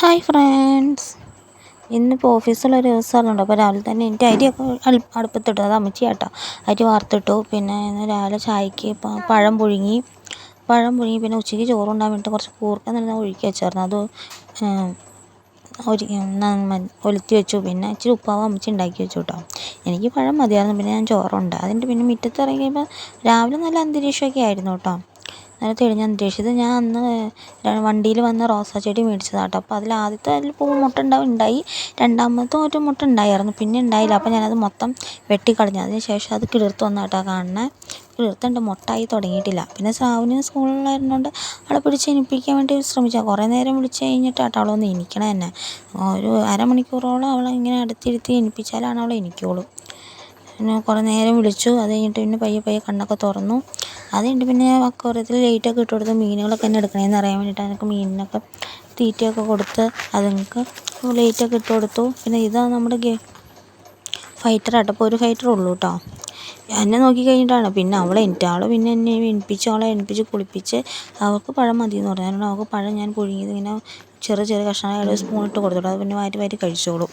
Hi friends. ഇന്നിപ്പോൾ ഓഫീസിലൊരു ദിവസമാണല്ലോ അപ്പോൾ രാവിലെ തന്നെ എനിക്ക് അരിയൊക്കെ അടുപ്പത്തിട്ടു. അത് അമ്മച്ചി കേട്ടോ അരി വാർത്തിട്ടു. പിന്നെ ഇന്ന് രാവിലെ ചായക്ക് പഴം പുഴുങ്ങി. പഴം പുഴുങ്ങി. പിന്നെ ഉച്ചയ്ക്ക് ചോറുണ്ടാൻ വേണ്ടിയിട്ട് കുറച്ച് കൂർക്ക നല്ല ഒഴുക്കി വെച്ചായിരുന്നു. അത് ഒലുത്തി വെച്ചു. പിന്നെ ഇച്ചിരി ഉപ്പാവ് അമ്മച്ചി ഉണ്ടാക്കി വെച്ചു കേട്ടോ എനിക്ക് പഴം മതിയായിരുന്നു. പിന്നെ ഞാൻ ചോറുണ്ട്. അതിന്റെ പിന്നെ മുറ്റത്ത് ഇറങ്ങിയപ്പോൾ രാവിലെ നല്ല അന്തരീക്ഷമൊക്കെ ആയിരുന്നു കേട്ടോ നല്ല ഞാൻ ഉദ്ദേശിച്ചത് ഞാൻ അന്ന് വണ്ടിയിൽ വന്ന റോസാ ചെടി മേടിച്ചതാണ് അപ്പോൾ അതിൽ ആദ്യത്തെ അതിൽ പൂ ഉണ്ടാവും ഉണ്ടായി. രണ്ടാമത്തെ ഒരു മുട്ട ഉണ്ടായിരുന്നു പിന്നെ ഉണ്ടായില്ല. അപ്പോൾ ഞാനത് മൊത്തം വെട്ടിക്കളഞ്ഞു. അതിന് ശേഷം അത് കിളിർത്ത് വന്ന കേട്ടോ കാണുന്നത് കിളിർത്തുണ്ട് മുട്ടായി തുടങ്ങിയിട്ടില്ല. പിന്നെ സാവിന് സ്കൂളിലായിരുന്നുകൊണ്ട് അവളെ പിടിച്ച് എനിപ്പിക്കാൻ വേണ്ടി ശ്രമിച്ചാൽ കുറേ നേരം വിളിച്ച് കഴിഞ്ഞിട്ട് കേട്ടോ അവളൊന്ന് എനിക്കണ തന്നെ ഒരു അരമണിക്കൂറോളം അവളെ ഇങ്ങനെ അടുത്തിരുത്തി എനിപ്പിച്ചാലാണ് അവളെ എനിക്കുള്ളൂ. പിന്നെ കുറേ നേരം വിളിച്ചു. അത് കഴിഞ്ഞിട്ട് പിന്നെ പയ്യെ പയ്യെ കണ്ണൊക്കെ തുറന്നു. അത് കഴിഞ്ഞിട്ട് പിന്നെ അക്വേറിയത്തിൽ ലൈറ്റൊക്കെ ഇട്ട് കൊടുത്ത് മീനുകളൊക്കെ തന്നെ എടുക്കണേന്ന് അറിയാൻ വേണ്ടിയിട്ട് അതിനൊക്കെ മീനിനൊക്കെ തീറ്റയൊക്കെ കൊടുത്ത് അതുങ്ങൾക്ക് ലൈറ്റൊക്കെ ഇട്ട് കൊടുത്തു. പിന്നെ ഇതാണ് നമ്മുടെ ഗെ ഫൈറ്റർ അപ്പോൾ ഒരു ഫൈറ്റർ ഉള്ളൂ കേട്ടോ. എന്നെ നോക്കി കഴിഞ്ഞിട്ടാണ്. പിന്നെ അവളെ എനിക്ക് അവൾ പിന്നെ എന്നെ എണിപ്പിച്ച് അവളെ എണിപ്പിച്ച് കുളിപ്പിച്ച് അവൾക്ക് പഴം മതി എന്ന് പറഞ്ഞു അവൾക്ക് പഴം ഞാൻ പുഴുങ്ങിയത് ഇങ്ങനെ ചെറിയ ചെറിയ കഷ്ണങ്ങളായി സ്പൂൺ ഇട്ട് കൊടുത്തോളൂ. അത് പിന്നെ വാരി വാരി കഴിച്ചോളൂ.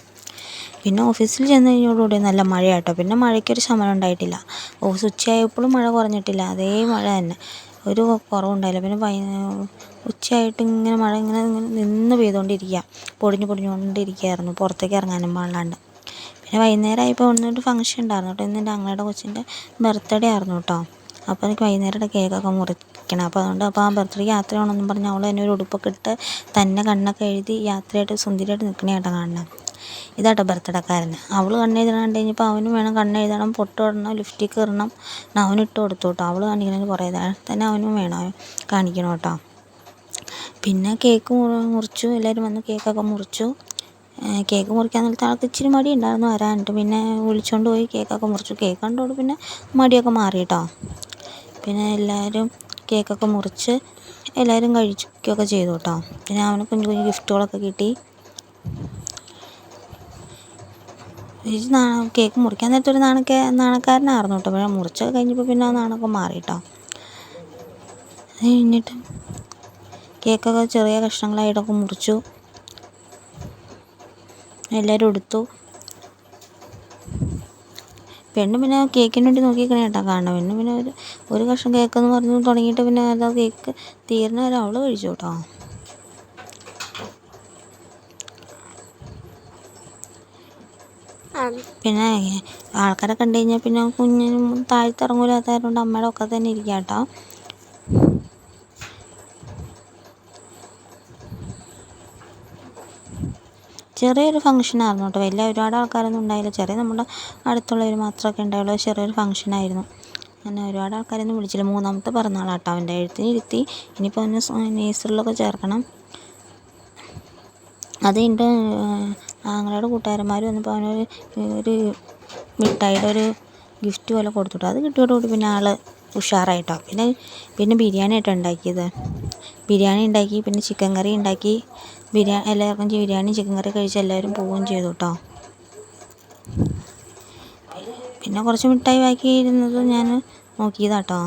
പിന്നെ ഓഫീസിൽ ചെന്ന് കഴിഞ്ഞതോടുകൂടി നല്ല മഴയാട്ടോ. പിന്നെ മഴയ്ക്കൊരു ശമനം ഉണ്ടായിട്ടില്ല. ഓഫീസ് ഉച്ചയായപ്പോഴും മഴ കുറഞ്ഞിട്ടില്ല. അതേ മഴ തന്നെ. ഒരു കുറവുണ്ടായില്ല. പിന്നെ വൈ ഉച്ചയായിട്ട് ഇങ്ങനെ മഴ ഇങ്ങനെ ഇങ്ങനെ നിന്ന് പെയ്തുകൊണ്ടിരിക്കുക പൊടിഞ്ഞ് പൊടിഞ്ഞുകൊണ്ടിരിക്കുകയായിരുന്നു പുറത്തേക്ക് ഇറങ്ങാനും പാടില്ലാണ്ട്. പിന്നെ വൈകുന്നേരം ആയപ്പോൾ ഒന്നൊരു ഫംഗ്ഷൻ ഉണ്ടായിരുന്നു കേട്ടോ. ഇന്ന് എന്റെ അങ്ങളുടെ കൊച്ചിന്റെ ബർത്ത്ഡേ ആയിരുന്നു കേട്ടോ. അപ്പോൾ എനിക്ക് വൈകുന്നേരം കേക്കൊക്കെ മുറിക്കണം. അപ്പോൾ അതുകൊണ്ട് അപ്പോൾ ആ ബർത്ത്ഡേ യാത്ര ചെയ്യണമെന്നും പറഞ്ഞ് അവൾ എന്നെ ഒരു ഉടുപ്പൊക്കെ ഇട്ട് തന്നെ കണ്ണൊക്കെ എഴുതി യാത്രയായിട്ട് സുന്ദരിയായിട്ട് നിൽക്കണേ കേട്ടോ കാണണം ഇതാട്ടോ ബർത്ത്ഡേക്കാരൻ അവൾ കണ്ണെഴുതണം കഴിഞ്ഞപ്പോൾ അവനും വേണം കണ്ണെഴുതണം പൊട്ട് തൊടണം ലിപ്സ്റ്റിക്ക് ഇടണം. അവന് ഇട്ട് കൊടുത്തു കേട്ടോ അവൾ കാണിക്കണമെങ്കിൽ കുറേ തന്നെ അവനും വേണം. കാണിക്കണം കേട്ടോ പിന്നെ കേക്ക് മുറിച്ചു. എല്ലാവരും വന്ന് കേക്കൊക്കെ മുറിച്ചു. കേക്ക് മുറിക്കാൻ നേരത്തെ ആൾക്ക് ഇച്ചിരി മടി ഉണ്ടായിരുന്നു വരാനിട്ട് പിന്നെ വിളിച്ചുകൊണ്ട് പോയി കേക്കൊക്കെ മുറിച്ചു. കേക്ക് കണ്ടോട് പിന്നെ മടിയൊക്കെ മാറി കേട്ടോ പിന്നെ എല്ലാവരും കേക്കൊക്കെ മുറിച്ച് എല്ലാവരും കഴിക്കുകയൊക്കെ ചെയ്തു കേട്ടോ പിന്നെ അവന് കുഞ്ഞു കുഞ്ഞു ഗിഫ്റ്റുകളൊക്കെ കിട്ടി. ചേച്ചി കേക്ക് മുറിക്കാൻ നേരത്തെ ഒരു നാണക്ക നാണക്കാരനായിരുന്നു കേട്ടോ. പക്ഷേ മുറിച്ചൊക്കെ കഴിഞ്ഞപ്പോൾ പിന്നെ ആ നാണൊക്കെ മാറി കേട്ടോ അത് കഴിഞ്ഞിട്ട് കേക്കൊക്കെ ചെറിയ കഷ്ണങ്ങളായിട്ടൊക്കെ മുറിച്ചു. എല്ലാവരും എടുത്തു. പെണ്ണ് പിന്നെ കേക്കിന് വേണ്ടി നോക്കിക്കണേ കേട്ടോ കാരണം പെണ്ണ് പിന്നെ ഒരു ഒരു കഷ്ണം കേക്കെന്ന് പറഞ്ഞു തുടങ്ങിയിട്ട് പിന്നെ അത് കേക്ക് തീർന്ന വരെ അവൾ കഴിച്ചു കേട്ടോ. പിന്നെ ആൾക്കാരെ കണ്ടു കഴിഞ്ഞാൽ പിന്നെ കുഞ്ഞിനും താഴത്ത് ഇറങ്ങൂലാത്തത് കൊണ്ട് അമ്മയുടെ ഒക്കെ തന്നെ ഇരിക്കുക കേട്ടോ ചെറിയൊരു ഫംഗ്ഷൻ ആയിരുന്നു കേട്ടോ വലിയ ഒരുപാട് ആൾക്കാരൊന്നും ഉണ്ടായില്ല. ചെറിയ നമ്മുടെ അടുത്തുള്ളവർ മാത്രമൊക്കെ ഉണ്ടായുള്ളൂ. ചെറിയൊരു ഫംഗ്ഷൻ ആയിരുന്നു. അങ്ങനെ ഒരുപാട് ആൾക്കാരൊന്നും വിളിച്ചില്ല. മൂന്നാമത്തെ പിറന്നാളാട്ടോ അവന്റെ. എഴുത്തിന് ഇരുത്തി ഇനിയിപ്പോൾ അവനെ നേഴ്സറിലൊക്കെ ചേർക്കണം. അത് എന്റെ ആങ്ങളയുടെ കൂട്ടുകാരന്മാർ വന്നപ്പോൾ അവനൊരു ഒരു മിഠായിയുടെ ഒരു ഗിഫ്റ്റ് പോലെ കൊടുത്തു അത് കിട്ടിയോടുകൂടി പിന്നെ ആൾ ഉഷാറായിട്ടോ. പിന്നെ പിന്നെ ബിരിയാണി ആയിട്ടോ ഉണ്ടാക്കിയത്. ബിരിയാണി ഉണ്ടാക്കി പിന്നെ ചിക്കൻ കറി ഉണ്ടാക്കി ബിരിയാണി എല്ലാവർക്കും ബിരിയാണി ചിക്കൻ കറി കഴിച്ച് എല്ലാവരും പോവുകയും ചെയ്തു കേട്ടോ പിന്നെ കുറച്ച് മിഠായി ബാക്കി ഇരുന്നത് ഞാൻ നോക്കിയതാട്ടോ